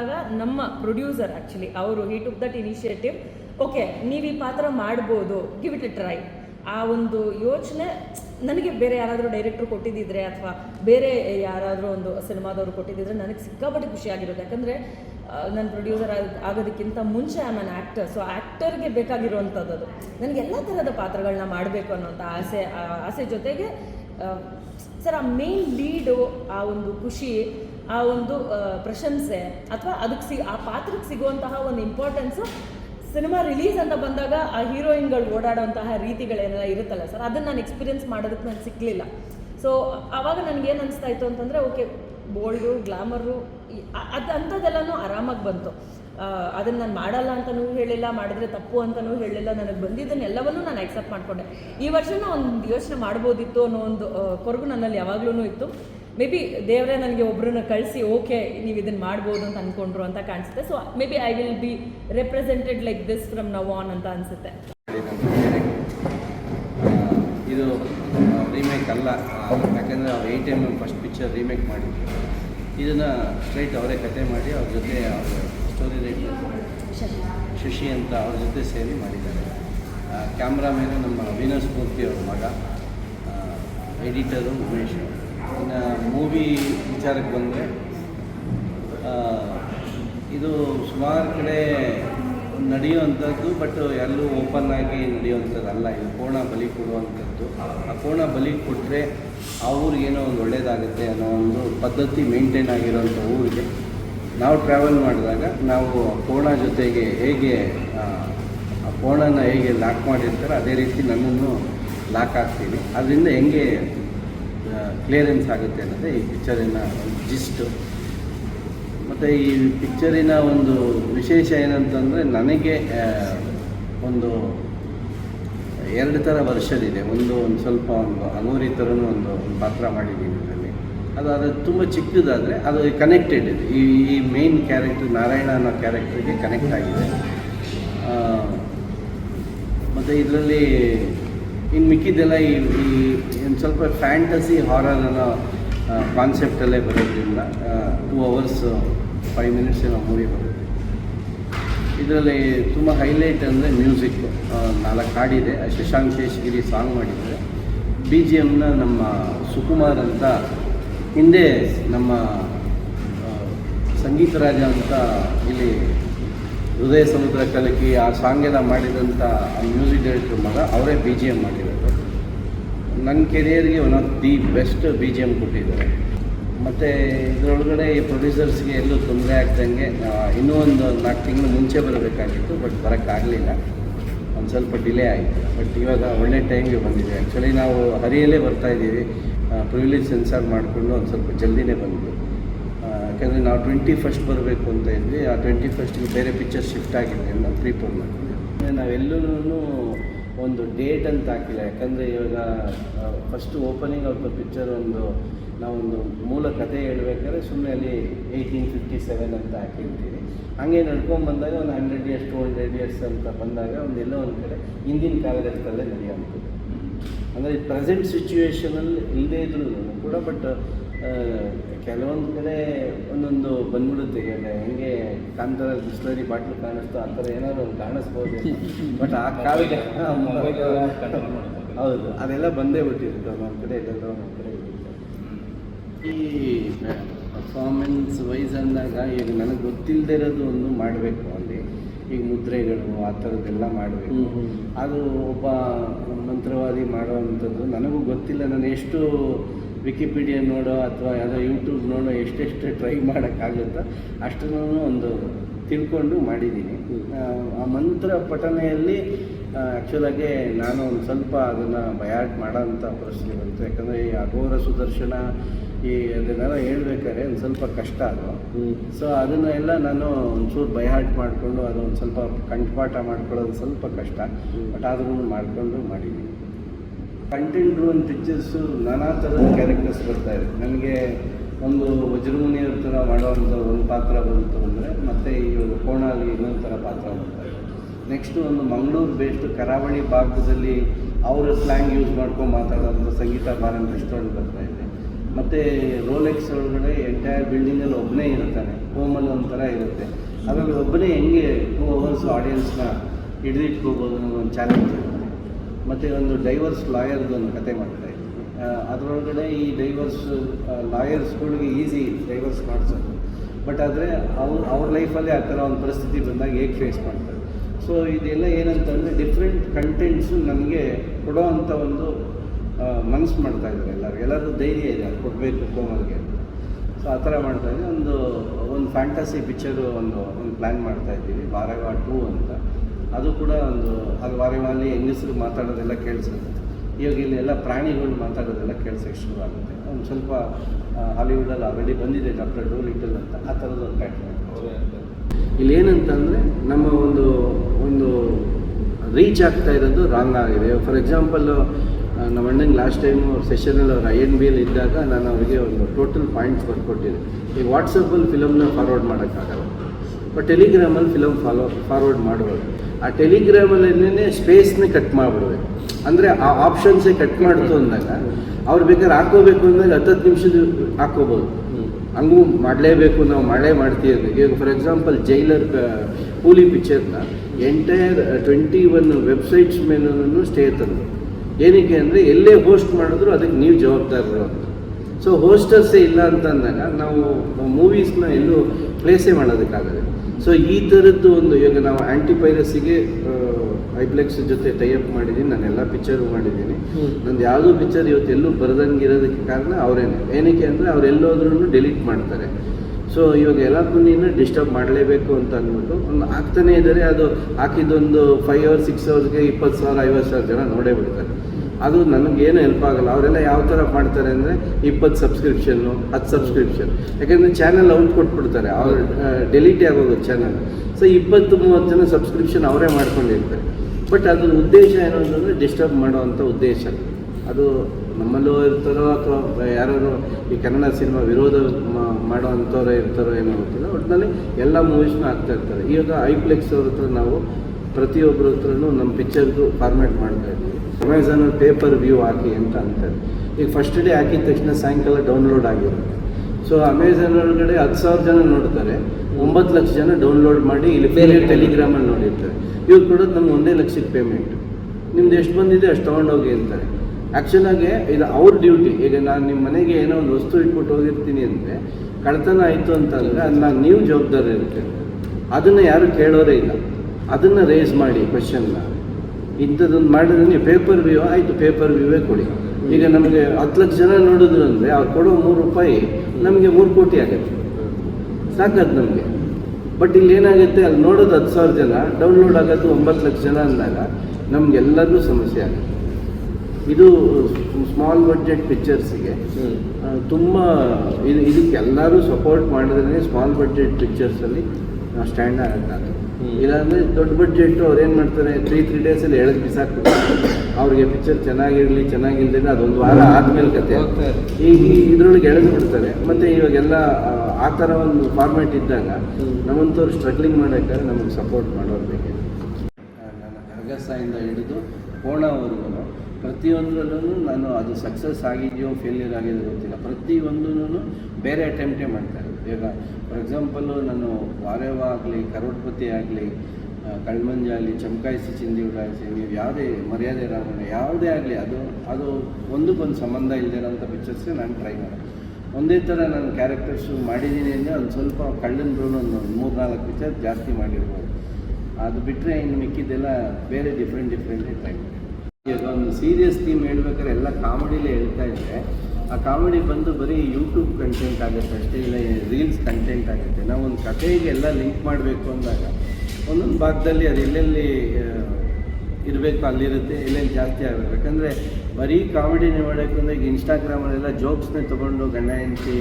ಬಂದಾಗ ನಮ್ಮ producer actually ಅವರು he took that initiative okay ನೀವು ಈ ಪಾತ್ರ ಮಾಡ್ಬೋದು ಗಿವ್ ಇಟ್ ಎ ಟ್ರೈ ಆ ಒಂದು ಯೋಚನೆ ನನಗೆ ಬೇರೆ ಯಾರಾದರೂ ಡೈರೆಕ್ಟ್ರು ಕೊಟ್ಟಿದ್ದಿದ್ರೆ ಅಥವಾ ಬೇರೆ ಯಾರಾದರೂ ಒಂದು ಸಿನಿಮಾದವರು ಕೊಟ್ಟಿದ್ದಿದ್ರೆ ನನಗೆ ಸಿಕ್ಕಾಪಟ್ಟೆ ಖುಷಿಯಾಗಿರೋದು ಯಾಕಂದರೆ ನನ್ನ ಪ್ರೊಡ್ಯೂಸರ್ ಆಗೋದಕ್ಕಿಂತ ಮುಂಚೆ ಐ ಆನ್ ಆ್ಯಕ್ಟರ್ ಸೊ ಆ್ಯಕ್ಟರ್ಗೆ ಬೇಕಾಗಿರುವಂಥದ್ದು ಅದು. ನನಗೆ ಎಲ್ಲ ಥರದ ಪಾತ್ರಗಳನ್ನ ಮಾಡಬೇಕು ಅನ್ನೋಂಥ ಆಸೆ ಆಸೆ ಜೊತೆಗೆ ಸರ್ ಆ ಮೇನ್ ಲೀಡು ಆ ಒಂದು ಖುಷಿ ಆ ಒಂದು ಪ್ರಶಂಸೆ ಅಥವಾ ಅದಕ್ಕೆ ಸಿ, ಆ ಪಾತ್ರಕ್ಕೆ ಸಿಗುವಂತಹ ಒಂದು ಇಂಪಾರ್ಟೆನ್ಸು ಸಿನಿಮಾ ರಿಲೀಸ್ ಅಂತ ಬಂದಾಗ ಆ ಹೀರೋಯಿನ್ಗಳು ಓಡಾಡುವಂತಹ ರೀತಿಗಳೇನೆಲ್ಲ ಇರುತ್ತಲ್ಲ ಸರ್ ಅದನ್ನು ನಾನು ಎಕ್ಸ್ಪೀರಿಯನ್ಸ್ ಮಾಡೋದಕ್ಕೆ ನನಗೆ ಸಿಕ್ಕಲಿಲ್ಲ ಸೊ ಆವಾಗ ನನಗೇನು ಅನಿಸ್ತಾ ಇತ್ತು ಅಂತಂದರೆ ಓಕೆ ಬೋಲ್ಡು ಗ್ಲಾಮರು ಅದು ಅಂಥದ್ದೆಲ್ಲನೂ ಆರಾಮಾಗಿ ಬಂತು. ಅದನ್ನು ನಾನು ಮಾಡಲ್ಲ ಅಂತಲೂ ಹೇಳಿಲ್ಲ, ಮಾಡಿದ್ರೆ ತಪ್ಪು ಅಂತಲೂ ಹೇಳಿಲ್ಲ, ನನಗೆ ಬಂದಿದ್ದನ್ನೆಲ್ಲವನ್ನೂ ನಾನು ಅಕ್ಸೆಪ್ಟ್ ಮಾಡಿಕೊಂಡೆ. ಈ ವರ್ಷನೂ ಒಂದು ಯೋಚನೆ ಮಾಡ್ಬೋದಿತ್ತು ಅನ್ನೋ ಒಂದು ಕೊರಗು ನನ್ನಲ್ಲಿ ಯಾವಾಗಲೂ ಇತ್ತು. ಮೇ ಬಿ ದೇವರೇ ನನಗೆ ಒಬ್ಬರನ್ನ ಕಳಿಸಿ ಓಕೆ ನೀವು ಇದನ್ನು ಮಾಡ್ಬೋದು ಅಂತ ಅಂದ್ಕೊಂಡ್ರು ಅಂತ ಕಾಣಿಸುತ್ತೆ. So maybe I will be represented like this from now on ಅಂತ ಅನಿಸುತ್ತೆ. ಇದು ರೀಮೇಕ್ ಅಲ್ಲ. ಯಾಕೆಂದರೆ ಅವ್ರು eight M first picture remake ಮಾಡಿದ್ರು. ಇದನ್ನು ಸ್ಟ್ರೈಟ್ ಅವರೇ ಕತೆ ಮಾಡಿ, ಅವ್ರ ಜೊತೆ ಅವ್ರ ಸ್ಟೋರಿ ರೈಟರ್ ಶಶಿ ಅಂತ ಅವ್ರ ಜೊತೆ ಸೇರಿ ಮಾಡಿದ್ದಾರೆ. ಕ್ಯಾಮ್ರಾಮೇನು ನಮ್ಮ ವೀನಸ್ ಮೂರ್ತಿ ಅವ್ರ ಮಗ ಎಡಿಟರು ಉಮೇಶ್ ಇನ್ನು ಮೂವಿ ವಿಚಾರಕ್ಕೆ ಬಂದರೆ ಇದು ಸುಮಾರು ಕಡೆ ನಡೆಯುವಂಥದ್ದು ಬಟ್ ಎಲ್ಲೂ ಓಪನ್ ಆಗಿ ನಡೆಯುವಂಥದ್ದಲ್ಲ. ಇದು ಕೋಣ ಬಲಿ ಕೊಡುವಂಥದ್ದು. ಆ ಕೋಣ ಬಲಿ ಕೊಟ್ಟರೆ ಆ ಊರಿಗೇನೋ ಒಂದು ಒಳ್ಳೇದಾಗುತ್ತೆ ಅನ್ನೋ ಒಂದು ಪದ್ಧತಿ ಮೇಂಟೈನ್ ಆಗಿರೋಂಥ ಊರಿಗೆ ನಾವು ಟ್ರಾವೆಲ್ ಮಾಡಿದಾಗ ನಾವು ಕೋಣ ಜೊತೆಗೆ ಹೇಗೆ ಆ, ಕೋಣನ ಹೇಗೆ ಲಾಕ್ ಮಾಡಿರ್ತಾರೆ ಅದೇ ರೀತಿ ನನ್ನನ್ನು ಲಾಕ್ ಆಗ್ತೀನಿ ಅದರಿಂದ ಹೆಂಗೆ ಕ್ಲಿಯರೆನ್ಸ್ ಆಗುತ್ತೆ ಅನ್ನೋದೇ ಈ ಪಿಕ್ಚರಿನ ಒಂದು ಜಿಸ್ಟು ಮತ್ತು ಈ ಪಿಕ್ಚರಿನ ಒಂದು ವಿಶೇಷ ಏನಂತಂದರೆ ನನಗೆ ಒಂದು ಎರಡು ಥರ ವರ್ಷನ್ ಇದೆ. ಒಂದು ಒಂದು ಸ್ವಲ್ಪ ಒಂದು ಅನೂರಿ ಥರನೂ ಒಂದು ಪಾತ್ರ ಮಾಡಿದ್ದೀನಿ ಇದರಲ್ಲಿ ಅದು ಅದು ತುಂಬ ಚಿಕ್ಕದಾದರೆ ಅದು ಕನೆಕ್ಟೆಡ್ ಇದೆ. ಈ ಈ ಮೇನ್ ಕ್ಯಾರೆಕ್ಟರ್ ನಾರಾಯಣ ಅನ್ನೋ ಕ್ಯಾರೆಕ್ಟರ್ಗೆ ಕನೆಕ್ಟ್ ಆಗಿದೆ. ಮತ್ತು ಇದರಲ್ಲಿ ಇನ್ನು ಮಿಕ್ಕಿದ್ದೆಲ್ಲ ಈ ಈ, ಒಂದು ಸ್ವಲ್ಪ ಫ್ಯಾಂಟಸಿ ಹಾರರ್ ಅನ್ನೋ ಕಾನ್ಸೆಪ್ಟಲ್ಲೇ ಬರೋದ್ರಿಂದ ಟೂ ಅವರ್ಸ್ ಫೈವ್ ಮಿನಿಟ್ಸ್ ಏನೋ ಮೂವಿ ಬರುತ್ತೆ. ಇದರಲ್ಲಿ ತುಂಬ ಹೈಲೈಟ್ ಅಂದರೆ ಮ್ಯೂಸಿಕ್ ನಾಲ್ಕು ಹಾಡಿದೆ ಶಶಾಂಕ್ ಶೇಷಗಿರಿ ಸಾಂಗ್ ಮಾಡಿದ್ದಾರೆ. ಬಿ ಜಿ ಎಮ್ನ ನಮ್ಮ ಸುಕುಮಾರ್ ಅಂತ, ಹಿಂದೆ ನಮ್ಮ ಸಂಗೀತ ರಾಜ ಅಂತ ಇಲ್ಲಿ ಹೃದಯ ಸಮುದ್ರ ಕಲಕಿ, ಆ ಸಾಂಗ್ ಎಲ್ಲ ಮಾಡಿದಂಥ ಆ ಮ್ಯೂಸಿಕ್ ಡೈರೆಕ್ಟರ್ ಮಗ, ಅವರೇ ಬಿ ಜಿ ಎಂ ಮಾಡಿರೋದು. ನನ್ನ ಕೆರಿಯರ್ಗೆ one of the best B G M ಕೊಟ್ಟಿದ್ದಾರೆ. ಮತ್ತು ಇದರೊಳಗಡೆ ಈ ಪ್ರೊಡ್ಯೂಸರ್ಸ್ಗೆ ಎಲ್ಲೂ ತೊಂದರೆ ಆಗ್ದಂಗೆ ಇನ್ನೂ ಒಂದು ನಾಲ್ಕು ತಿಂಗಳು ಮುಂಚೆ ಬರಬೇಕಾಗಿತ್ತು ಬಟ್ ಬರೋಕ್ಕಾಗಲಿಲ್ಲ. ಒಂದು ಸ್ವಲ್ಪ ಡಿಲೇ ಆಯಿತು. ಬಟ್ ಇವಾಗ ಒಳ್ಳೆ ಟೈಮ್ಗೆ ಬಂದಿದೆ. ಆ್ಯಕ್ಚುಲಿ ನಾವು ಹರಿಯಲ್ಲೇ ಬರ್ತಾ ಇದ್ದೀವಿ. ಪ್ರಿವಿಲೇಜ್ ಸೆನ್ಸಾರ್ ಮಾಡಿಕೊಂಡು ಒಂದು ಸ್ವಲ್ಪ ಜಲ್ದಿನೇ ಬಂದು ಯಾಕಂದರೆ ನಾವು ಟ್ವೆಂಟಿ ಫಸ್ಟ್ ಬರಬೇಕು ಅಂತ ಇದ್ವಿ. ಆ ಟ್ವೆಂಟಿ ಫಸ್ಟಿಗೆ ಬೇರೆ ಪಿಕ್ಚರ್ ಶಿಫ್ಟ್ ಆಗಿದ್ದರಿಂದ ಪ್ರೀಪೋನ್ ಮಾಡಿದ್ವಿ ನಾವೆಲ್ಲೂ ಒಂದು ಡೇಟ್ ಅಂತ ಹಾಕಿಲ್ಲ. ಯಾಕಂದರೆ ಇವಾಗ first opening of the picture ಒಂದು ನಾವೊಂದು ಮೂಲ ಕಥೆ ಹೇಳಬೇಕಾದ್ರೆ ಸುಮ್ಮನೆ ಅಲ್ಲಿ ಏಯ್ಟೀನ್ ಫಿಫ್ಟಿ ಸೆವೆನ್ ಅಂತ ಹಾಕಿರ್ತೀವಿ. ಹಾಗೆ ನಡ್ಕೊಂಡು ಬಂದಾಗ ಒಂದು hundred years two hundred years ಅಂತ ಬಂದಾಗ ಒಂದೆಲ್ಲ ಒಂದು ಕಡೆ ಹಿಂದಿನ ಕಾಲಘಟ್ಟದಲ್ಲೇ ನಡೆಯುವಂಥದ್ದು ಅಂದರೆ ಪ್ರೆಸೆಂಟ್ ಸಿಚುವೇಶನಲ್ಲಿ ಇಲ್ಲದೇ ಇದ್ರೂ ಕೂಡ ಬಟ್ ಕೆಲವೊಂದು ಕಡೆ ಒಂದೊಂದು ಬಂದ್ಬಿಡುತ್ತೆ ಹೇಳಿ ಹೆಂಗೆ ಕಾಂತಾರ ಬಿಸ್ಲರಿ ಬಾಟ್ಲು ಕಾಣಿಸ್ತೋ ಆ ಥರ ಏನಾದ್ರು ಒಂದು ಕಾಣಿಸ್ಬೋದು. ಬಟ್ ಆ ಕಾಲಕ್ಕೆ ಹೌದು ಅದೆಲ್ಲ ಬಂದೇ ಬಿಟ್ಟಿರುತ್ತೆ ಒಂದೊಂದು ಕಡೆ ಇದೆಲ್ಲ ಒಂದೊಂದು ಕಡೆ ಈ ಪರ್ಫಾರ್ಮೆನ್ಸ್ ವೈಸ್ ಅಂದಾಗ ಈಗ ನನಗೆ ಗೊತ್ತಿಲ್ಲದೆ ಇರೋದು ಒಂದು ಮಾಡಬೇಕು ಅಲ್ಲಿ. ಈಗ ಮುದ್ರೆಗಳು ಆ ಥರದ್ದೆಲ್ಲ ಮಾಡಬೇಕು. ಅದು ಒಬ್ಬ ಮಂತ್ರವಾದಿ ಮಾಡುವಂಥದ್ದು ನನಗೂ ಗೊತ್ತಿಲ್ಲ ನಾನು ಎಷ್ಟು ವಿಕಿಪೀಡಿಯಾ ನೋಡೋ ಅಥವಾ ಯಾವುದೋ ಯೂಟ್ಯೂಬ್ ನೋಡೋ ಎಷ್ಟೆಷ್ಟು ಟ್ರೈ ಮಾಡೋಕ್ಕಾಗುತ್ತೋ ಅಷ್ಟನ್ನು ಒಂದು ತಿಳ್ಕೊಂಡು ಮಾಡಿದ್ದೀನಿ. ಆ, ಮಂತ್ರ ಪಠನೆಯಲ್ಲಿ ಆ್ಯಕ್ಚುಲಾಗಿ ನಾನು ಒಂದು ಸ್ವಲ್ಪ ಅದನ್ನು ಬಯಾಟ್ ಮಾಡೋಂಥ ಪರಿಸ್ಥಿತಿ ಬಂತು. ಯಾಕಂದರೆ ಈ ಅಘೋರ ಸುದರ್ಶನ ಈ ಅದನ್ನೆಲ್ಲ ಹೇಳ್ಬೇಕಾದ್ರೆ ಒಂದು ಸ್ವಲ್ಪ ಕಷ್ಟ ಅದು. ಸೊ ಅದನ್ನು ಎಲ್ಲ ನಾನು ಒಂಚೂರು ಬೈಹಾಟ್ ಮಾಡಿಕೊಂಡು ಅದೊಂದು ಸ್ವಲ್ಪ ಕಂಠಪಾಠ ಮಾಡ್ಕೊಳ್ಳೋದು ಸ್ವಲ್ಪ ಕಷ್ಟ. ಬಟ್ ಆದ್ರೂ ಮಾಡಿಕೊಂಡು ಮಾಡಿದ್ದೀನಿ. ಕಂಟೆಂಟ್ ಡ್ರೋನ್ ಪಿಕ್ಚರ್ಸು ನಾನಾ ಥರದ ಕ್ಯಾರೆಕ್ಟರ್ಸ್ ಬರ್ತಾ ಇದೆ. ನನಗೆ ಒಂದು ವಜ್ರಮುನಿಯವ್ರ ಥರ ಮಾಡೋವಂಥ ಒಂದು ಪಾತ್ರ ಬಂತು ಅಂದರೆ ಮತ್ತು ಈ ಕೋಣಾಲಿ ಇನ್ನೊಂದು ಥರ ಪಾತ್ರ ಬರ್ತಾ ಇದೆ. ನೆಕ್ಸ್ಟು ಒಂದು ಮಂಗಳೂರು ಬೇಸ್ಡ್ ಕರಾವಳಿ ಭಾಗದಲ್ಲಿ ಅವರ ಸ್ಲ್ಯಾಂಗ್ ಯೂಸ್ ಮಾಡ್ಕೊಂಡು ಮಾತಾಡೋಂಥ ಸಂಗೀತ ಬಾರನ್ ರೆಸ್ಟೋರೆಂಟ್ ಬರ್ತಾ ಇದೆ. ಮತ್ತು ರೋಲೆಕ್ಸ್ ಒಳಗಡೆ ಎಂಟೈರ್ ಬಿಲ್ಡಿಂಗಲ್ಲಿ ಒಬ್ಬನೇ ಇರ್ತಾನೆ. ಹೋಮಲ್ಲಿ ಒಂಥರ ಇರುತ್ತೆ. ಅದರಲ್ಲಿ ಒಬ್ಬನೇ ಹೆಂಗೆ ಟೂ ಅವರ್ಸ್ ಆಡಿಯನ್ಸ್ನ ಹಿಡಿದಿಟ್ಕೋಬೋದು ಅನ್ನೋ ಒಂದು ಚಾಲೆಂಜ್ ಮತ್ತು ಒಂದು ಡೈವರ್ಸ್ ಲಾಯರ್ದು ಒಂದು ಕತೆ ಮಾಡ್ತಾರೆ. ಅದರೊಳಗಡೆ ಈ ಡೈವರ್ಸ್ ಲಾಯರ್ಸ್ಗಳಿಗೆ ಈಸಿ ಡೈವರ್ಸ್ ಮಾಡಿಸೋದು. ಬಟ್ ಆದರೆ ಅವ್ರು, ಅವ್ರ ಲೈಫಲ್ಲಿ ಆ ಥರ ಒಂದು ಪರಿಸ್ಥಿತಿ ಬಂದಾಗ ಹೇಗೆ ಫೇಸ್ ಮಾಡ್ತಾರೆ? ಸೊ ಇದೆಲ್ಲ ಏನಂತಂದರೆ ಡಿಫ್ರೆಂಟ್ ಕಂಟೆಂಟ್ಸು ನಮಗೆ ಕೊಡೋ ಅಂಥ ಒಂದು ಮನಸ್ಸು ಮಾಡ್ತಾ ಇದ್ದಾರೆ ಎಲ್ಲರೂ. ಎಲ್ಲರೂ ಧೈರ್ಯ ಇದೆ, ಅದು ಕೊಡಬೇಕು ಕೋಮಲ್ಗೆ ಅಂತ. ಸೊ ಆ ಥರ ಮಾಡ್ತಾ ಇದ್ದೀವಿ ಒಂದು ಒಂದು ಫ್ಯಾಂಟಸಿ ಪಿಕ್ಚರು ಒಂದು ಒಂದು ಪ್ಲ್ಯಾನ್ ಮಾಡ್ತಾ ಇದ್ದೀವಿ. ವಾರವ ಟೂ ಅಂತ. ಅದು ಕೂಡ ಒಂದು ಅದು ವಾರವಾಲಿ ಹೆಂಗಸರು ಮಾತಾಡೋದೆಲ್ಲ ಕೇಳಿಸುತ್ತೆ ಇವಾಗ ಇಲ್ಲಿ ಎಲ್ಲ ಪ್ರಾಣಿಗಳು ಮಾತಾಡೋದೆಲ್ಲ ಕೇಳಿಸೋಕೆ ಶುರು ಆಗುತ್ತೆ ಒಂದು ಸ್ವಲ್ಪ ಹಾಲಿವುಡಲ್ಲಿ ಆಲ್ರೆಡಿ ಬಂದಿದೆ ಡಾಕ್ಟರ್ ಡೋ ಲಿಟಲ್ ಅಂತ. ಆ ಥರದ ಒಂದು ಪ್ಯಾಟರ್ನ್ ಇಲ್ಲಿ ಏನಂತಂದರೆ ನಮ್ಮ ಒಂದು ಒಂದು ರೀಚ್ ಆಗ್ತಾ ಇರೋದು ರಾಂಗ್ ಆಗಿದೆ. ಫಾರ್ ಎಕ್ಸಾಂಪಲ್ಲು ನಮ್ಮ ಅಣ್ಣಂಗೆ ಲಾಸ್ಟ್ ಟೈಮು ಸೆಷನಲ್ಲಿ ಅವ್ರು ಐ ಎನ್ ಬಿ ಎಲ್ ಇದ್ದಾಗ ನಾನು ಅವರಿಗೆ ಒಂದು ಟೋಟಲ್ ಪಾಯಿಂಟ್ಸ್ ಬರ್ಕೊಟ್ಟಿದ್ದೆ. ಈಗ ವಾಟ್ಸಪ್ಪಲ್ಲಿ ಫಿಲಮ್ನ ಫಾರ್ವರ್ಡ್ ಮಾಡೋಕ್ಕಾಗಲ್ಲ. ಟೆಲಿಗ್ರಾಮಲ್ಲಿ ಫಿಲಮ್ ಫಾಲೋ ಫಾರ್ವರ್ಡ್ ಮಾಡ್ಬೋದು. ಆ ಟೆಲಿಗ್ರಾಮಲ್ಲೇ ಸ್ಪೇಸ್ನೇ ಕಟ್ ಮಾಡಿಬಿಡ್ಬೇಕು ಅಂದರೆ ಆ ಆಪ್ಷನ್ಸೇ ಕಟ್ ಮಾಡ್ತು ಅಂದಾಗ, ಅವ್ರು ಬೇಕಾದ್ರೆ ಹಾಕೋಬೇಕು ಅಂದಾಗ ಹತ್ತತ್ತು ನಿಮಿಷದ ಹಾಕೋಬೋದು ಹಂಗೂ ಮಾಡಲೇಬೇಕು, ನಾವು ಮಾಡಲೇ ಮಾಡ್ತೀವಿ ಈಗ ಫಾರ್ ಎಕ್ಸಾಂಪಲ್ ಜೈಲರ್ ಕೂಲಿ ಪಿಕ್ಚರ್ನ ಎಂಟೈರ್ ಟ್ವೆಂಟಿ ಒನ್ ವೆಬ್ಸೈಟ್ಸ್ ಮೇಲೂ ಸ್ಟೇ ತಂದರು ಏನಕ್ಕೆ ಅಂದರೆ ಎಲ್ಲೇ ಹೋಸ್ಟ್ ಮಾಡಿದ್ರು ಅದಕ್ಕೆ ನೀವು ಜವಾಬ್ದಾರರು ಅಂತ. ಸೊ ಹೋಸ್ಟರ್ಸೇ ಇಲ್ಲ ಅಂತ ಅಂದಾಗ ನಾವು ಮೂವೀಸ್ನ ಎಲ್ಲೂ ಪ್ಲೇಸೇ ಮಾಡೋದಕ್ಕಾಗಲ್ಲ. ಸೊ ಈ ಥರದ್ದು ಒಂದು ಇವಾಗ ನಾವು ಆ್ಯಂಟಿ ಪೈರಸಿಗೆ ಐಪ್ಲೆಕ್ಸ್ ಜೊತೆ ಟೈಅಪ್ ಮಾಡಿದ್ದೀನಿ ನಾನು ಎಲ್ಲ ಪಿಕ್ಚರು ಮಾಡಿದ್ದೀನಿ ನಂದು ಯಾವುದೋ ಪಿಕ್ಚರ್ ಇವತ್ತು ಎಲ್ಲೂ ಬರದಂಗಿರೋದಕ್ಕೆ ಕಾರಣ ಅವರೇನೆ. ಏನಕ್ಕೆ ಅಂದರೆ ಅವ್ರು ಎಲ್ಲೋದ್ರೂ ಡಿಲೀಟ್ ಮಾಡ್ತಾರೆ. ಸೊ ಇವಾಗ ಎಲ್ಲ ಕುನ್ನಿನ ಡಿಸ್ಟರ್ಬ್ ಮಾಡಲೇಬೇಕು ಅಂತ ಅಂದ್ಬಿಟ್ಟು ಒಂದು ಆಗ್ತಾನೇ ಇದ್ದಾರೆ. ಅದು ಹಾಕಿದ್ದೊಂದು ಫೈವ್ ಅವರ್ಸ್ ಸಿಕ್ಸ್ ಅವರ್ಸ್ಗೆ ಇಪ್ಪತ್ತು ಸಾವಿರ ಐವತ್ತು ಸಾವಿರ ಜನ ನೋಡೇ ಬಿಡ್ತಾರೆ. ಅದು ನನಗೇನು ಹೆಲ್ಪ್ ಆಗಲ್ಲ. ಅವರೆಲ್ಲ ಯಾವ ಥರ ಮಾಡ್ತಾರೆ ಅಂದರೆ ಇಪ್ಪತ್ತು ಸಬ್ಸ್ಕ್ರಿಪ್ಷನ್ನು ಹತ್ತು ಸಬ್ಸ್ಕ್ರಿಪ್ಷನ್ ಯಾಕೆಂದರೆ ಚಾನಲ್ ಅವ್ನು ಕೊಟ್ಬಿಡ್ತಾರೆ ಅವ್ರು ಡೆಲೀಟೇ ಆಗೋದು ಚಾನಲ್ ಸೊ ಇಪ್ಪತ್ತು, ಮೂವತ್ತು ಜನ ಸಬ್ಸ್ಕ್ರಿಪ್ಷನ್ ಅವರೇ ಮಾಡ್ಕೊಂಡಿರ್ತಾರೆ. ಬಟ್ ಅದ್ರ ಉದ್ದೇಶ ಏನು ಅಂತಂದರೆ ಡಿಸ್ಟರ್ಬ್ ಮಾಡೋವಂಥ ಉದ್ದೇಶ. ಅದು ನಮ್ಮಲ್ಲೂ ಇರ್ತಾರೋ ಅಥವಾ ಯಾರು ಈ ಕನ್ನಡ ಸಿನಿಮಾ ವಿರೋಧ ಮಾಡೋ ಇರ್ತಾರೋ ಏನೋ ಗೊತ್ತಿಲ್ಲ. ಒಟ್ಟಿನಲ್ಲಿ ಎಲ್ಲ ಮೂವೀಸ್ನ ಆಗ್ತಾ ಇರ್ತಾರೆ. ಇವಾಗ ಐಪ್ಲೆಕ್ಸ್ ಅವ್ರ ಹತ್ರ ನಾವು ಪ್ರತಿಯೊಬ್ಬರ ಹತ್ರನೂ ನಮ್ಮ ಪಿಕ್ಚರ್ದು ಫಾರ್ಮ್ಯಾಟ್ ಮಾಡ್ತಾ ಇದ್ದೀವಿ ಅಮೆಝಾನಲ್ಲಿ ಪೇಪರ್ ವ್ಯೂ ಹಾಕಿ ಅಂತ ಅಂತಾರೆ ಈಗ ಫಸ್ಟ್ ಡೇ ಹಾಕಿದ ತಕ್ಷಣ ಸಾಯಂಕಾಲ ಡೌನ್ಲೋಡ್ ಆಗಿರುತ್ತೆ. ಸೊ ಅಮೆಝಾನ್ ಒಳಗಡೆ ಹತ್ತು ಸಾವಿರ ಜನ ನೋಡ್ತಾರೆ. ಒಂಬತ್ತು ಲಕ್ಷ ಜನ ಡೌನ್ಲೋಡ್ ಮಾಡಿ ಇಲ್ಲಿ ಬೇರೆ ಟೆಲಿಗ್ರಾಮಲ್ಲಿ ನೋಡಿರ್ತಾರೆ. ಇವ್ರು ಕೊಡೋದು ನಮ್ಗೆ ಒಂದೇ ಲಕ್ಷಕ್ಕೆ ಪೇಮೆಂಟ್ ನಿಮ್ದು ಎಷ್ಟು ಬಂದಿದೆ ಅಷ್ಟು ತೊಗೊಂಡೋಗಿ ಅಂತಾರೆ. ಆ್ಯಕ್ಚುಲಾಗೆ ಇದು ಅವ್ರ ಡ್ಯೂಟಿ ಈಗ ನಾನು ನಿಮ್ಮ ಮನೆಗೆ ಏನೋ ಒಂದು ವಸ್ತು ಇಟ್ಬಿಟ್ಟು ಹೋಗಿರ್ತೀನಿ ಅಂದರೆ ಕಳ್ತನ ಆಯಿತು ಅಂತಂದರೆ ಅದು ನಾನು ನೀವು ಜವಾಬ್ದಾರಿ ಇರುತ್ತೆ ಅದನ್ನು ಯಾರು ಕೇಳೋರೇ ಇಲ್ಲ. ಅದನ್ನು ರೇಸ್ ಮಾಡಿ ಕ್ವೆಶನ್ನ ಇಂಥದ್ದೊಂದು ಮಾಡಿದ್ರೆ ನೀವು ಪೇಪರ್ ವ್ಯೂ ಆಯಿತು ಪೇಪರ್ ವ್ಯೂವೇ ಕೊಡಿ. ಈಗ ನಮಗೆ ಹತ್ತು ಲಕ್ಷ ಜನ ನೋಡಿದ್ರು ಅಂದರೆ ಅವ್ರು ಕೊಡೋ ಮೂರು ರೂಪಾಯಿ ನಮಗೆ ಮೂರು ಕೋಟಿ ಆಗುತ್ತೆ. ಸಾಕದು ನಮಗೆ. ಬಟ್ ಇಲ್ಲಿ ಏನಾಗುತ್ತೆ ಅಲ್ಲಿ ನೋಡೋದು ಹತ್ತು ಸಾವಿರ ಜನ ಡೌನ್ಲೋಡ್ ಆಗೋದು ಒಂಬತ್ತು ಲಕ್ಷ ಜನ ಅಂದಾಗ ನಮಗೆಲ್ಲರಿಗೂ ಸಮಸ್ಯೆ ಆಗುತ್ತೆ. ಇದು ಸ್ಮಾಲ್ ಬಡ್ಜೆಟ್ ಪಿಕ್ಚರ್ಸಿಗೆ ತುಂಬ ಇದು ಇದಕ್ಕೆಲ್ಲರೂ ಸಪೋರ್ಟ್ ಮಾಡಿದ್ರೆ ಸ್ಮಾಲ್ ಬಡ್ಜೆಟ್ ಪಿಕ್ಚರ್ಸಲ್ಲಿ ಸ್ಟ್ಯಾಂಡ್ ಆಗೋಕ್ಕಾಗಲ್ಲ ಇಲ್ಲಾಂದರೆ ದೊಡ್ಡ ಬಡ್ಜೆಟ್ಟು ಅವ್ರು ಏನು ಮಾಡ್ತಾರೆ ತ್ರೀ ತ್ರೀ ಡೇಸಲ್ಲಿ ಎಳೆದು ಬಿಸಾಕ್ಬಿಡ್ತಾರೆ ಅವ್ರಿಗೆ ಪಿಕ್ಚರ್ ಚೆನ್ನಾಗಿರಲಿ ಚೆನ್ನಾಗಿಲ್ದೇನೆ ಅದೊಂದು ವಾರ ಆದಮೇಲೆ ಕತೆ. ಈಗ ಇದ್ರೊಳಗೆ ಎಳೆದು ಬಿಡ್ತಾರೆ. ಮತ್ತು ಇವಾಗೆಲ್ಲ ಆ, ಥರ ಒಂದು ಫಾರ್ಮ್ಯಾಟ್ ಇದ್ದಾಗ ನಮ್ಮಂಥವ್ರು ಸ್ಟ್ರಗ್ಲಿಂಗ್ ಮಾಡೋಕ್ಕಾದ್ರೆ ನಮಗೆ ಸಪೋರ್ಟ್ ಮಾಡೋರು ಬೇಕಿದೆ ನನ್ನ ಗರ್ಗಸದಿಂದ ಹಿಡಿದು ಕೋಣವರೆಗೂ ಪ್ರತಿಯೊಂದರಲ್ಲೂ ನಾನು ಅದು ಸಕ್ಸಸ್ ಆಗಿದೆಯೋ ಫೇಲ್ಯೂರ್ ಆಗಿದೆಯೋ ಗೊತ್ತಿಲ್ಲ. ಪ್ರತಿಯೊಂದೂ ಬೇರೆ ಅಟೆಂಪ್ಟೇ ಮಾಡ್ತಾರೆ. ಈಗ ಫಾರ್ ಎಕ್ಸಾಂಪಲ್ಲು ನಾನು ವಾರೇವ ಆಗಲಿ ಕರೋಡ್ಪತಿ ಆಗಲಿ ಕಳ್ಮಂಜಿ ಆಗಲಿ, ಚಮಕಾಯಿಸಿ ಚಿಂದಿ ಉಡಾಯಿಸಿ, ನೀವು ಯಾವುದೇ ಮರ್ಯಾದೆ ರಾಮಣ್ಣ ಯಾವುದೇ ಆಗಲಿ, ಅದು ಅದು ಒಂದಕ್ಕೊಂದು ಸಂಬಂಧ ಇಲ್ಲದಿರೋಂಥ ಪಿಕ್ಚರ್ಸ್ಗೆ ನಾನು ಟ್ರೈ ಮಾಡೋದು ಒಂದೇ ಥರ ನಾನು ಕ್ಯಾರೆಕ್ಟರ್ಸು ಮಾಡಿದ್ದೀನಿ ಅಂದರೆ ಒಂದು ಸ್ವಲ್ಪ ಕಳ್ಳನ ರೋಲ್ ಒಂದು ಮೂರು ನಾಲ್ಕು ಪಿಕ್ಚರ್ ಜಾಸ್ತಿ ಮಾಡಿರ್ಬೋದು. ಅದು ಬಿಟ್ಟರೆ ಇನ್ನು ಮಿಕ್ಕಿದ್ದೆಲ್ಲ ಬೇರೆ ಡಿಫ್ರೆಂಟ್ ಡಿಫ್ರೆಂಟ್ ಟ್ರೈ ಮಾಡಿ ಒಂದು ಸೀರಿಯಸ್ ಥೀಮ್ ಹೇಳ್ಬೇಕಾದ್ರೆ ಎಲ್ಲ ಕಾಮಿಡಿಲೇ ಹೇಳ್ತಾ ಇದ್ದರೆ ಆ ಕಾಮಿಡಿ ಬಂದು ಬರೀ ಯೂಟ್ಯೂಬ್ ಕಂಟೆಂಟ್ ಆಗುತ್ತೆ ಅಷ್ಟೇ ಇಲ್ಲ ರೀಲ್ಸ್ ಕಂಟೆಂಟ್ ಆಗುತ್ತೆ. ನಾವು ಒಂದು ಕಥೆಗೆ ಎಲ್ಲ ಲಿಂಕ್ ಮಾಡಬೇಕು ಅಂದಾಗ, ಒಂದೊಂದು ಭಾಗದಲ್ಲಿ ಅದು ಎಲ್ಲೆಲ್ಲಿ ಇರಬೇಕು ಅಲ್ಲಿರುತ್ತೆ, ಎಲ್ಲೆಲ್ಲಿ ಜಾಸ್ತಿ ಆಗಬೇಕು ಯಾಕಂದರೆ ಬರೀ ಕಾಮಿಡಿನೇ ಮಾಡೋಕ್ಕೆ ಅಂದರೆ ಈಗ ಇನ್ಸ್ಟಾಗ್ರಾಮಲ್ಲೆಲ್ಲ ಜೋಕ್ಸ್ನೇ ತೊಗೊಂಡು ಗಂಡ, ಹೆಂಡತಿ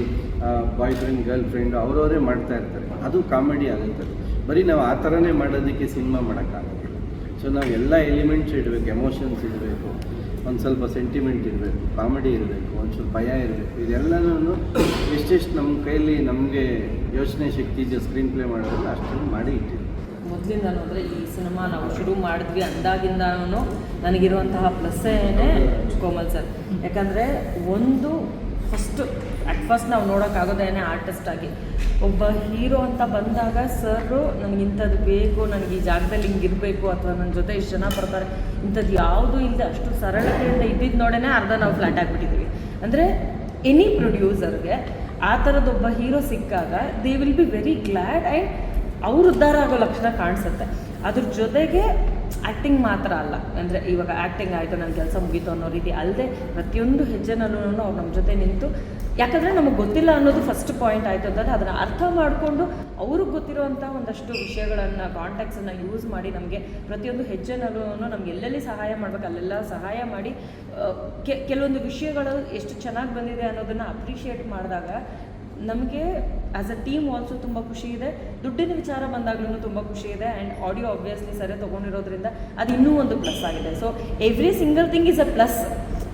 ಬಾಯ್ ಫ್ರೆಂಡ್ ಗರ್ಲ್ ಫ್ರೆಂಡ್ ಅವರವರೇ ಮಾಡ್ತಾ ಇರ್ತಾರೆ. ಅದು ಕಾಮಿಡಿ ಆಗುತ್ತೆ. ಬರೀ ನಾವು ಆ ಥರನೇ ಮಾಡೋದಕ್ಕೆ ಸಿನಿಮಾ ಮಾಡೋಕ್ಕಾಗಲ್ಲ. ಸೊ ನಾವು ಎಲ್ಲ ಎಲಿಮೆಂಟ್ಸ್ ಇಡಬೇಕು ಎಮೋಷನ್ಸ್ ಇರಬೇಕು ಒಂದು ಸ್ವಲ್ಪ ಸೆಂಟಿಮೆಂಟ್ ಇರಬೇಕು ಕಾಮಿಡಿ ಇರಬೇಕು ಒಂದು ಸ್ವಲ್ಪ ಭಯ ಇರಬೇಕು. ಇದೆಲ್ಲನೂ ಎಷ್ಟೆಷ್ಟು ನಮ್ಮ ಕೈಯಲ್ಲಿ ನಮಗೆ ಯೋಚನೆ ಶಕ್ತಿ ಇದೆ ಸ್ಕ್ರೀನ್ ಪ್ಲೇ ಮಾಡೋದಲ್ಲ ಅಷ್ಟನ್ನು ಮಾಡಿ ಇಟ್ಟಿದ್ದೆ ಮೊದಲಿಂದ ಅಂದರೆ ಈ ಸಿನಿಮಾ ನಾವು ಶುರು ಮಾಡಿದ್ವಿ ಅಂದಾಗಿಂದನೂ ನನಗಿರುವಂತಹ ಪ್ಲಸ್ಸೇನೆ ಕೋಮಲ್ ಸರ್. ಯಾಕಂದರೆ ಒಂದು ಫಸ್ಟು ಅಟ್ ಫಸ್ಟ್ ನಾವು ನೋಡೋಕ್ಕಾಗೋದೇನೆ ಆರ್ಟಿಸ್ಟ್ ಆಗಿ. ಒಬ್ಬ ಹೀರೋ ಅಂತ ಬಂದಾಗ ಸರ್ ನನಗೆ ಇಂಥದ್ದು ಬೇಕು, ನನಗೆ ಈ ಜಾಗದಲ್ಲಿ ಹಿಂಗೆ ಇರಬೇಕು ಅಥವಾ ನನ್ನ ಜೊತೆ ಇಷ್ಟು ಜನ ಬರ್ತಾರೆ ಇಂಥದ್ದು ಯಾವುದೂ ಇಲ್ಲದೆ ಅಷ್ಟು ಸರಳತೆಯಿಂದ ಇದ್ದಿದ್ದು ನೋಡೇ ಅರ್ಧ ನಾವು ಫ್ಲಾಟ್ ಆಗಿಬಿಟ್ಟಿದ್ದೀವಿ ಅಂದರೆ ಎನಿ ಪ್ರೊಡ್ಯೂಸರ್ಗೆ ಆ ಥರದೊಬ್ಬ ಹೀರೋ ಸಿಕ್ಕಾಗ they will be very glad and ಅವ್ರು ಉದ್ಧಾರ ಆಗೋ ಲಕ್ಷಣ ಕಾಣಿಸುತ್ತೆ. ಅದ್ರ ಜೊತೆಗೆ ಆ್ಯಕ್ಟಿಂಗ್ ಮಾತ್ರ ಅಲ್ಲ. ಅಂದರೆ ಇವಾಗ ಆ್ಯಕ್ಟಿಂಗ್ ಆಯಿತು ನನ್ನ ಕೆಲಸ ಮುಗೀತು ಅನ್ನೋ ರೀತಿ ಅಲ್ಲದೆ ಪ್ರತಿಯೊಂದು ಹೆಜ್ಜೆನಲ್ಲೂ ಅವ್ರು ನಮ್ಮ ಜೊತೆ ನಿಂತು ಯಾಕಂದರೆ ನಮಗೆ ಗೊತ್ತಿಲ್ಲ ಅನ್ನೋದು ಫಸ್ಟ್ ಪಾಯಿಂಟ್ ಆಯಿತು ಅಂತಂದರೆ ಅದನ್ನು ಅರ್ಥ ಮಾಡಿಕೊಂಡು ಅವ್ರಿಗೆ ಗೊತ್ತಿರುವಂಥ ಒಂದಷ್ಟು ವಿಷಯಗಳನ್ನು ಕಾಂಟ್ಯಾಕ್ಟ್ಸನ್ನು ಯೂಸ್ ಮಾಡಿ ನಮಗೆ ಪ್ರತಿಯೊಂದು ಹೆಜ್ಜೆನಲ್ಲೂ ನಮ್ಗೆ ಎಲ್ಲೆಲ್ಲಿ ಸಹಾಯ ಮಾಡಬೇಕು, ಅಲ್ಲೆಲ್ಲ ಸಹಾಯ ಮಾಡಿ ಕೆಲವೊಂದು ವಿಷಯಗಳು ಎಷ್ಟು ಚೆನ್ನಾಗಿ ಬಂದಿದೆ ಅನ್ನೋದನ್ನು ಅಪ್ರಿಷಿಯೇಟ್ ಮಾಡಿದಾಗ ನಮಗೆ ಆ್ಯಸ್ ಅ ಟೀಮ್ ಆಲ್ಸೋ ತುಂಬ ಖುಷಿ ಇದೆ. ದುಡ್ಡಿನ ವಿಚಾರ ಬಂದಾಗ್ಲೂ ತುಂಬ ಖುಷಿ ಇದೆ ಆ್ಯಂಡ್ ಆಡಿಯೋ ಆಬ್ವಿಯಸ್ಲಿ ಸರಿ ತೊಗೊಂಡಿರೋದ್ರಿಂದ ಅದು ಇನ್ನೂ ಒಂದು ಪ್ಲಸ್ ಆಗಿದೆ. So every single thing is a plus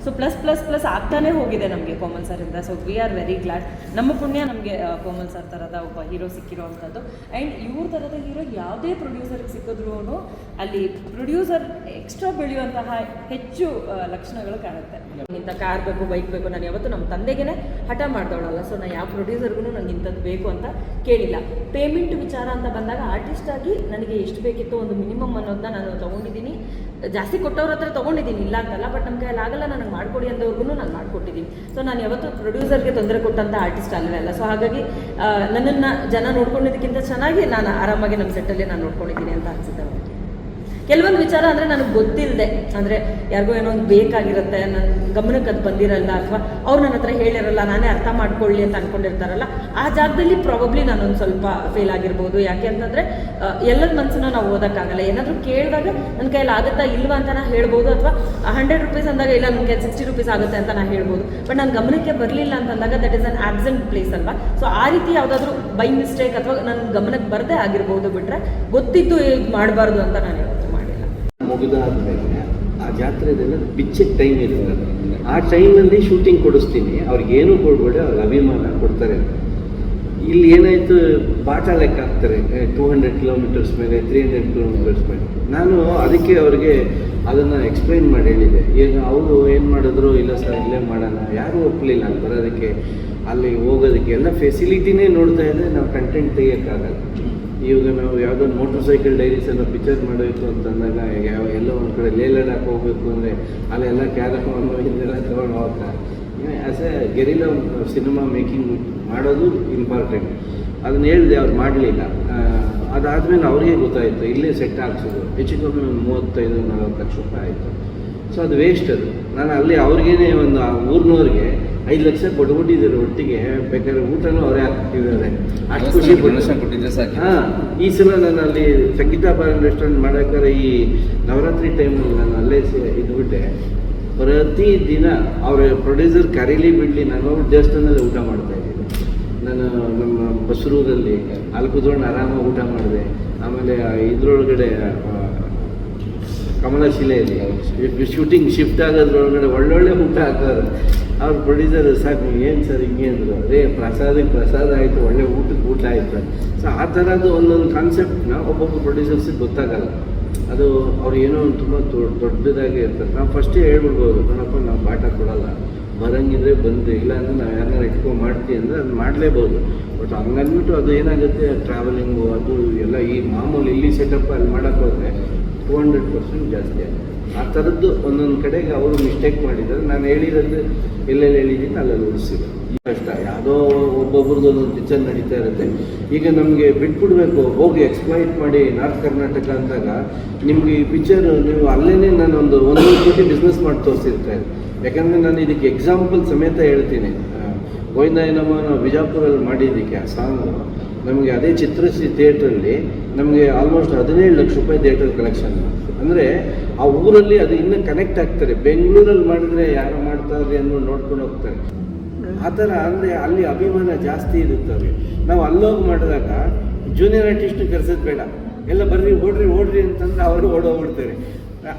so plus plus plus ಆಗ್ತಾನೆ ಹೋಗಿದೆ ನಮಗೆ ಕೋಮಲ್ ಇಂದ. So we are very glad ನಮ್ಮ ಪುಣ್ಯ ನಮಗೆ ಕೋಮಲ್ ಸರ್ ಥರದ ಒಬ್ಬ ಹೀರೋ ಸಿಕ್ಕಿರೋವಂಥದ್ದು. ಆ್ಯಂಡ್ ಇವ್ರ ಥರದ ಹೀರೋ ಯಾವುದೇ ಪ್ರೊಡ್ಯೂಸರ್ಗೆ ಸಿಕ್ಕಿದ್ರೂ ಅಲ್ಲಿ ಪ್ರೊಡ್ಯೂಸರ್ ಎಕ್ಸ್ಟ್ರಾ ಬೆಳೆಯುವಂತಹ ಹೆಚ್ಚು ಲಕ್ಷಣಗಳು ಕಾಣುತ್ತೆ. ಇಂಥ ಕಾರ್ ಬೇಕು ಬೈಕ್ ಬೇಕು, ನಾನು ಯಾವತ್ತೂ ನಮ್ಮ ತಂದೆಗೇ ಹಠ ಮಾಡ್ದವಳಲ್ಲ. ಸೊ ನಾನು ಯಾವ ಪ್ರೊಡ್ಯೂಸರ್ಗೂ ನನಗೆ ಇಂಥದ್ದು ಬೇಕು ಅಂತ ಕೇಳಿಲ್ಲ. ಪೇಮೆಂಟ್ ವಿಚಾರ ಅಂತ ಬಂದಾಗ ಆರ್ಟಿಸ್ಟ್ ಆಗಿ ನನಗೆ ಎಷ್ಟು ಬೇಕಿತ್ತು ಒಂದು ಮಿನಿಮಮ್ ಅನ್ನೋದನ್ನ ನಾನು ತೊಗೊಂಡಿದ್ದೀನಿ. ಜಾಸ್ತಿ ಕೊಟ್ಟವ್ರ ಹತ್ರ ತೊಗೊಂಡಿದ್ದೀನಿ, ಇಲ್ಲ ಅಂತಲ್ಲ ಬಟ್ ನಮ್ಮ ಕೈಯಲ್ಲಿ ಆಗಲ್ಲ, ನನಗೆ ಮಾಡ್ಕೊಡಿ ಅಂದವ್ರಿಗೂ ನಾನು ಮಾಡಿಕೊಟ್ಟಿದ್ದೀನಿ ಸೊ ನಾನು ಯಾವತ್ತೂ ಪ್ರೊಡ್ಯೂಸರ್ಗೆ ತೊಂದರೆ ಕೊಟ್ಟಂಥ ಆರ್ಟಿಸ್ಟ್ ಅಲ್ಲವೇ ಅಲ್ಲ. ಸೊ ಹಾಗಾಗಿ ನನ್ನನ್ನು ಜನ ನೋಡ್ಕೊಂಡಿದ್ದಕ್ಕಿಂತ ಚೆನ್ನಾಗಿ ನಾನು ಆರಾಮಾಗಿ ನಮ್ಮ ಸೆಟ್ಟಲ್ಲಿ ನಾನು ನೋಡ್ಕೊಂಡಿದ್ದೀನಿ ಅಂತ ಅನಿಸುತ್ತೆ. ಕೆಲವೊಂದು ವಿಚಾರ ಅಂದರೆ ನನಗೆ ಗೊತ್ತಿಲ್ಲದೆ ಅಂದರೆ ಯಾರಿಗೋ ಏನೋ ಒಂದು ಬೇಕಾಗಿರುತ್ತೆ ನನ್ನ ಗಮನಕ್ಕೆ ಅದು ಬಂದಿರಲ್ಲ ಅಥವಾ ಅವ್ರು ನನ್ನ ಹತ್ರ ಹೇಳಿರಲ್ಲ, ನಾನೇ ಅರ್ಥ ಮಾಡ್ಕೊಳ್ಳಿ ಅಂತ ಅಂದ್ಕೊಂಡಿರ್ತಾರಲ್ಲ ಆ ಜಾಗದಲ್ಲಿ ಪ್ರಾಬಬ್ಲಿ ನಾನೊಂದು ಸ್ವಲ್ಪ ಫೇಲ್ ಆಗಿರ್ಬೋದು. ಯಾಕೆ ಅಂತಂದರೆ ಎಲ್ಲರ ಮನಸ್ಸನ್ನ ನಾವು ಓದೋಕ್ಕಾಗಲ್ಲ. ಏನಾದರೂ ಕೇಳಿದಾಗ ನನ್ನ ಕೈಯಲ್ಲಿ ಆಗುತ್ತಾ ಇಲ್ವಾ ಅಂತ ನಾನು ಹೇಳ್ಬೋದು ಅಥವಾ ಹಂಡ್ರೆಡ್ ರುಪೀಸ್ ಅಂದಾಗ ಇಲ್ಲ ನನ್ನ ಕೈ ಸಿಕ್ಸ್ಟಿ ರುಪೀಸ್ ಆಗುತ್ತೆ ಅಂತ ನಾನು ಹೇಳ್ಬೋದು. ಬಟ್ ನನ್ನ ಗಮನಕ್ಕೆ ಬರಲಿಲ್ಲ ಅಂತಂದಾಗ that is an absent place ಅಲ್ವಾ? ಸೊ ಆ ರೀತಿ ಯಾವುದಾದ್ರೂ ಬೈ ಮಿಸ್ಟೇಕ್ ಅಥವಾ ನನ್ನ ಗಮನಕ್ಕೆ ಬರದೇ ಆಗಿರ್ಬೋದು ಬಿಟ್ಟರೆ ಗೊತ್ತಿದ್ದು ಇದು ಮಾಡಬಾರ್ದು ಅಂತ ನಾನು ಯಾವತ್ತೂ ಮಾಡಿಲ್ಲ ಮುಗಿದಾದ್ಮೇಲೆ ಆ ಜಾತ್ರೆದೆಲ್ಲ ಬಿಚ್ಚಿಗೆ ಟೈಮ್ ಇರುತ್ತೆ ಆ ಟೈಮಲ್ಲಿ ಶೂಟಿಂಗ್ ಕೊಡಿಸ್ತೀನಿ. ಅವ್ರಿಗೆ ಏನೂ ಕೊಡ್ಬೇಡಿ, ಅವ್ರಿಗೆ ಅಭಿಮಾನ ಕೊಡ್ತಾರೆ. ಇಲ್ಲಿ ಏನಾಯಿತು, ಪಾಠ ಲೆಕ್ಕ ಹಾಕ್ತಾರೆ. ಟೂ ಹಂಡ್ರೆಡ್ ಕಿಲೋಮೀಟರ್ಸ್ ಮೇಲೆ ತ್ರೀ ಹಂಡ್ರೆಡ್ ಕಿಲೋಮೀಟರ್ಸ್ ಮೇಲೆ. ನಾನು ಅದಕ್ಕೆ ಅವ್ರಿಗೆ ಅದನ್ನು ಎಕ್ಸ್ಪ್ಲೈನ್ ಮಾಡಿ ಹೇಳಿದೆ ಏನು, ಅವರು ಏನು ಮಾಡಿದ್ರು? ಇಲ್ಲ ಸರ್ ಇಲ್ಲೇ ಮಾಡೋಣ. ಯಾರೂ ಒಪ್ಪಲಿಲ್ಲ ಅಲ್ಲಿ ಬರೋದಕ್ಕೆ, ಅಲ್ಲಿ ಹೋಗೋದಕ್ಕೆ. ಎಲ್ಲ ಫೆಸಿಲಿಟಿನೇ ನೋಡ್ತಾ ಇದ್ದರೆ ನಾವು ಕಂಟೆಂಟ್ ತೆಗಿಯೋಕ್ಕಾಗಲ್ಲ. ಇವಾಗ ನಾವು ಯಾವುದೋ ಮೋಟರ್ ಸೈಕಲ್ ಡೈರೀಸ್ ಎಲ್ಲ ಪಿಕ್ಚರ್ ಮಾಡಬೇಕು ಅಂತಂದಾಗ ಯಾವ ಎಲ್ಲೋ ಒಂದು ಕಡೆ ಲೇ ಲಡಾಕ್ ಹೋಗಬೇಕು ಅಂದರೆ ಅಲ್ಲೆಲ್ಲ ಕ್ಯಾರಫಾನ್ ಇದೆಲ್ಲ ತೊಗೊಂಡು ಹೋಗ್ತಾರೆ as a guerrilla cinema making ಮಾಡೋದು ಇಂಪಾರ್ಟೆಂಟ್ ಅದನ್ನ ಹೇಳಿದೆ ಅವ್ರು ಮಾಡಲಿಲ್ಲ. ಅದಾದಮೇಲೆ ಅವ್ರಿಗೆ ಗೊತ್ತಾಯಿತು, ಇಲ್ಲೇ ಸೆಟ್ ಹಾಕ್ಸೋದು ಹೆಚ್ಚು ಕಮ್ಮಿ ಒಂದು ಮೂವತ್ತೈದು, ನಲ್ವತ್ತು ಲಕ್ಷ ರೂಪಾಯಿ ಆಯಿತು. ಸೊ ಅದು ವೇಸ್ಟ್ ಅದು. ನಾನು ಅಲ್ಲಿ ಅವ್ರಿಗೇ ಒಂದು ಊರಿನವ್ರಿಗೆ ಐದು ಲಕ್ಷ ಕೊಟ್ಬಿಟ್ಟಿದ್ದಾರೆ ಒಟ್ಟಿಗೆ. ಬೇಕಾದ್ರೆ ಊಟನೂ ಅವರೇ ಹಾಕ್ತಿದ್ದಾರೆ ಅಷ್ಟು ಖುಷಿ ಕೊಟ್ಟಿದ್ರೆ ಸಾಕು. ಹಾಂ ಈ ಸಲ ನಾನು ಅಲ್ಲಿ ಸಂಗೀತ ಬಾರ್ ರೆಸ್ಟೋರೆಂಟ್ ಮಾಡೋಕ್ಕಾರೆ ಈ ನವರಾತ್ರಿ ಟೈಮಲ್ಲಿ ನಾನು ಅಲ್ಲೇ ಇದ್ಬಿಟ್ಟೆ. ಪ್ರತಿ ದಿನ ಅವರ ಪ್ರೊಡ್ಯೂಸರ್ ಕರೀಲಿ ಬಿಡಲಿ ನಾನು ದೇವಸ್ಥಾನದಲ್ಲಿ ಊಟ ಮಾಡ್ತಾ ಇದ್ದೀನಿ. ನಾನು ನಮ್ಮ ಬಸ್ರೂರಲ್ಲಿ ಅಲ್ಲಿ ಕುತ್ಕೊಂಡು ಆರಾಮಾಗಿ ಊಟ ಮಾಡಿದೆ. ಆಮೇಲೆ ಇದ್ರೊಳಗಡೆ ಕಮಲಶಿಲೆಯಲ್ಲಿ ಶೂಟಿಂಗ್ ಶಿಫ್ಟ್ ಆಗೋದ್ರೊಳಗಡೆ ಒಳ್ಳೊಳ್ಳೆ ಊಟ ಹಾಕೋರು ಅವ್ರ ಪ್ರೊಡ್ಯೂಸರ್ ಸಾಕು ಏನು ಸರ್ ಹಿಂಗೆ ಅಂದರು? ಅದೇ ಪ್ರಸಾದಕ್ಕೆ ಪ್ರಸಾದ ಆಯಿತು, ಒಳ್ಳೆ ಊಟಕ್ಕೆ ಊಟ ಆಯಿತು ಸೊ ಆ ಥರದ್ದು ಒಂದೊಂದು ಕಾನ್ಸೆಪ್ಟ್ನ ಒಬ್ಬೊಬ್ಬ ಪ್ರೊಡ್ಯೂಸರ್ಸಿಗೆ ಗೊತ್ತಾಗಲ್ಲ. ಅದು ಅವ್ರು ಏನೋ ಒಂದು ತುಂಬ ದೊಡ್ಡದಾಗಿ ಇರ್ತದೆ. ನಾವು ಫಸ್ಟೇ ಹೇಳ್ಬಿಡ್ಬೋದು, ಕಣಪ್ಪ, ನಾವು ಬಾಟ ಕೊಡಲ್ಲ. ಬರಂಗಿದ್ರೆ ಬಂದು. ಇಲ್ಲ ಅಂದರೆ ನಾವು ಯಾರನ್ನ ಎಕ್ಸ್‌ಪೋ ಮಾಡ್ತೀವಿ ಅಂದರೆ ಅದು ಮಾಡಲೇಬೋದು. ಬಟ್ ಹಂಗಂದ್ಬಿಟ್ಟು ಅದು ಏನಾಗುತ್ತೆ? ಟ್ರಾವೆಲಿಂಗು ಅದು ಎಲ್ಲ ಈ ಮಾಮೂಲಿ ಇಲ್ಲಿ ಸೆಟಪ್ ಅಲ್ಲಿ ಮಾಡೋಕ್ಕೋದ್ರೆ ಟೂ ಹಂಡ್ರೆಡ್ ಪರ್ಸೆಂಟ್ ಜಾಸ್ತಿ ಆಗುತ್ತೆ ಆ ಥರದ್ದು ಒಂದೊಂದು ಕಡೆಗೆ ಅವರು ಮಿಸ್ಟೇಕ್ ಮಾಡಿದ್ದಾರೆ. ನಾನು ಹೇಳಿರೋದು ಎಲ್ಲೆಲ್ಲಿ ಹೇಳಿದ್ದೀನಿ ಅಲ್ಲೆಲ್ಲಿ ಉಳಿಸಿದೆ. ಕಷ್ಟ, ಯಾವುದೋ ಒಬ್ಬೊಬ್ರದ್ದು ಒಂದೊಂದು ಪಿಚ್ಚರ್ ನಡೀತಾ ಇರುತ್ತೆ. ಈಗ ನಮಗೆ ಬಿಟ್ಬಿಡ್ಬೇಕು, ಹೋಗಿ ಎಕ್ಸ್ಪ್ಲೈಟ್ ಮಾಡಿ ನಾರ್ತ್ ಕರ್ನಾಟಕ ಅಂದಾಗ ನಿಮಗೆ ಈ ಪಿಕ್ಚರ್ ನೀವು ಅಲ್ಲೇ ನಾನು ಒಂದು ಒಂದೊಂದು ಕೋಟಿ ಬಿಸ್ನೆಸ್ ಮಾಡಿ ತೋರಿಸಿರ್ತಾರೆ. ಯಾಕಂದರೆ ನಾನು ಇದಕ್ಕೆ ಎಕ್ಸಾಂಪಲ್ ಸಮೇತ ಹೇಳ್ತೀನಿ. ಗೋವಿಂದ ಏನಮ್ಮ, ನಾವು ಬಿಜಾಪುರಲ್ಲಿ ಮಾಡಿದ್ದಕ್ಕೆ ಆ ಸಾಂಗು ನಮಗೆ ಅದೇ ಚಿತ್ರಶ್ರೀ ಥಿಯೇಟ್ರಲ್ಲಿ ನಮಗೆ ಆಲ್ಮೋಸ್ಟ್ ಹದಿನೇಳು ಲಕ್ಷ ರೂಪಾಯಿ ಥಿಯೇಟರ್ ಕಲೆಕ್ಷನ್ ಅಂದರೆ ಆ ಊರಲ್ಲಿ ಅದು ಇನ್ನೂ ಕನೆಕ್ಟ್ ಆಗ್ತಾರೆ. ಬೆಂಗಳೂರಲ್ಲಿ ಮಾಡಿದ್ರೆ ಯಾರು ಮಾಡ್ತಾರೆ ಅನ್ನೋ ನೋಡ್ಕೊಂಡು ಹೋಗ್ತಾರೆ. ಆ ಥರ ಅಂದರೆ ಅಲ್ಲಿ ಅಭಿಮಾನ ಜಾಸ್ತಿ ಇರುತ್ತೆ ಅವ್ರಿಗೆ ನಾವು ಅಲ್ಲೋಗಿ ಮಾಡಿದಾಗ ಜೂನಿಯರ್ ಆರ್ಟಿಸ್ಟ್ ಕರೆಸೋದು ಬೇಡ. ಎಲ್ಲ ಬರ್ರಿ, ಓಡ್ರಿ ಓಡ್ರಿ ಅಂತಂದ್ರೆ ಅವರು ಓಡೋಗ್ಬಿಡ್ತಾರೆ.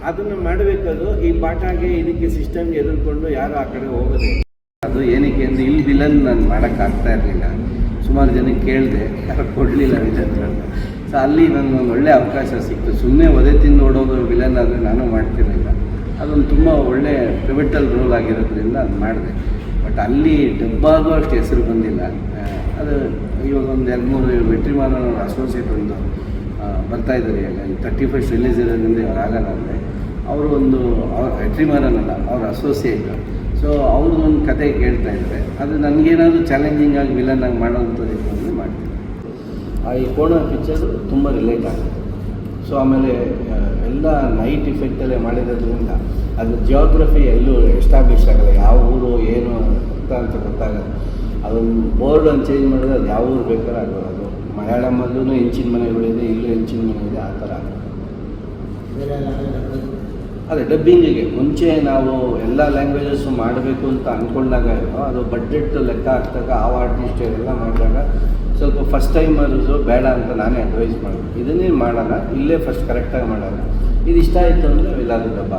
ಅದನ್ನು ಮಾಡಬೇಕಾದ್ರು ಈ ಪಾಠಾಗೆ ಇದಕ್ಕೆ ಸಿಸ್ಟಮ್ಗೆ ಎದುರ್ಕೊಂಡು ಯಾರು ಆ ಕಡೆ ಹೋಗೋದೇ ಅದು ಏನಕ್ಕೆ ಅಂದರೆ ಇಲ್ಲಿ ವಿಲನ್ ನಾನು ಮಾಡೋಕ್ಕಾಗ್ತಾ ಇರಲಿಲ್ಲ. ಸುಮಾರು ಜನಕ್ಕೆ ಕೇಳಿದೆ, ಯಾರು ಕೊಡಲಿಲ್ಲ ವಿಲನ್ಗಳನ್ನ ಸೊ ಅಲ್ಲಿ ನನಗೆ ಒಂದು ಒಳ್ಳೆ ಅವಕಾಶ ಸಿಕ್ತು. ಸುಮ್ಮನೆ ಒದೆ ತಿಂದು ನೋಡೋದು ವಿಲನ್ ಆದರೆ ನಾನು ಮಾಡ್ತಿರಲಿಲ್ಲ. ಅದೊಂದು ತುಂಬ ಒಳ್ಳೆ ಪಿವಿಟಲ್ ರೋಲ್ ಆಗಿರೋದ್ರಿಂದ ಅದು ಮಾಡಿದೆ. ಬಟ್ ಅಲ್ಲಿ ಡಬ್ಬಾಗೂ ಅಷ್ಟು ಹೆಸರು ಬಂದಿಲ್ಲ. ಅದು ಇವಾಗ ಒಂದು ಎರಡು ಮೂರು ವೆಟ್ರಿಮಾನ ಅಸೋಸಿಯೇಟ್ ಒಂದು ಬರ್ತಾ ಇದ್ದಾರೆ ಈಗ. ತರ್ಟಿ ಫಸ್ಟ್ ರಿಲೀಸ್ ಇರೋದ್ರಿಂದ ಇವಾಗ ಆಗಲ್ಲ ಅಂದರೆ. ಅವರು ಒಂದು, ಅವ್ರ ವೆಟ್ರಿಮಾರನಲ್ಲ ಅವ್ರ ಅಸೋಸಿಯೇಟ್ ಸೊ ಅವರು ಒಂದು ಕತೆ ಕೇಳ್ತಾ ಇದ್ದಾರೆ. ಅದು ನನಗೇನಾದರೂ ಚಾಲೆಂಜಿಂಗ್ ಆಗಿ ವಿಲನ್ ಆಗಿ ಮಾಡೋವಂಥದ್ದು ಇತ್ತು ಅಂದರೆ ಮಾಡ್ತೀನಿ. ಆ ಈ ಕೋಣ ಪಿಕ್ಚರು ತುಂಬ ರಿಲೇಟ್ ಆಗುತ್ತೆ. ಸೊ ಆಮೇಲೆ ಎಲ್ಲ ನೈಟ್ ಇಫೆಕ್ಟಲ್ಲೇ ಮಾಡಿರೋದ್ರಿಂದ ಅದು ಜಿಯೋಗ್ರಫಿ ಎಲ್ಲೂ ಎಸ್ಟಾಬ್ಲಿಷ್ ಆಗಲ್ಲ. ಯಾವ ಊರು ಏನು ಅಂತ ಅಂತ ಗೊತ್ತಾಗಲ್ಲ. ಅದೊಂದು ಬೋರ್ಡ್ ಒಂದು ಚೇಂಜ್ ಮಾಡಿದ್ರೆ ಅದು ಯಾವ ಊರು ಬೇಕಾದ್ರೆ ಆಗೋದು ಅದು ಮಲಯಾಳಮಲ್ಲೂ ಹೆಂಚಿನ ಮನೆಗಳಿದೆ ಇಲ್ಲೂ ಹೆಂಚಿನ ಮನೆ ಇದೆ ಆ ಥರ ಅದೇ ಡಬ್ಬಿಂಗಿಗೆ ಮುಂಚೆ ನಾವು ಎಲ್ಲ ಲ್ಯಾಂಗ್ವೇಜಸ್ಸು ಮಾಡಬೇಕು ಅಂತ ಅಂದ್ಕೊಂಡಾಗ ಅದು ಬಡ್ಜೆಟ್ ಲೆಕ್ಕ ಹಾಕ್ದಾಗ, ಆ ಆರ್ಟಿಸ್ಟ್ ಎಲ್ಲ ಮಾಡಿದಾಗ ಸ್ವಲ್ಪ ಫಸ್ಟ್ ಟೈಮರ್ಸು ಬೇಡ ಅಂತ ನಾನೇ ಅಡ್ವೈಸ್ ಮಾಡಿದೆ. ಇದನ್ನೇ ಮಾಡೋಣ, ಇಲ್ಲೇ ಫಸ್ಟ್ ಕರೆಕ್ಟಾಗಿ ಮಾಡೋಣ. ಇದು ಇಷ್ಟ ಆಯಿತು ಅಂದರೆ ಎಲ್ಲಾದರೂ ಡಬ್ಬ.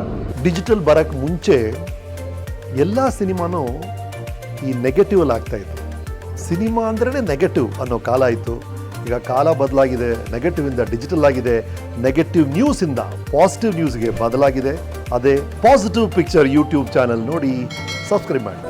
ಡಿಜಿಟಲ್ ಬರೋಕ್ಕೆ ಮುಂಚೆ ಎಲ್ಲ ಸಿನಿಮಾನೂ ಈ ನೆಗೆಟಿವ್ ಅಲ್ಲಿ ಆಗ್ತಾ ಇತ್ತು. ಸಿನಿಮಾ ಅಂದ್ರೇ ನೆಗೆಟಿವ್ ಅನ್ನೋ ಕಾಲ ಇತ್ತು. ಈಗ ಕಾಲ ಬದಲಾಗಿದೆ ನೆಗೆಟಿವ್ ಇಂದ ಡಿಜಿಟಲ್ ಆಗಿದೆ. ನೆಗೆಟಿವ್ ನ್ಯೂಸ್ ಇಂದ ಪಾಸಿಟಿವ್ ನ್ಯೂಸ್ಗೆ ಬದಲಾಗಿದೆ. ಅದೇ ಪಾಸಿಟಿವ್ ಪಿಕ್ಚರ್ ಯೂಟ್ಯೂಬ್ ಚಾನೆಲ್ ನೋಡಿ ಸಬ್ಸ್ಕ್ರೈಬ್ ಮಾಡಿ.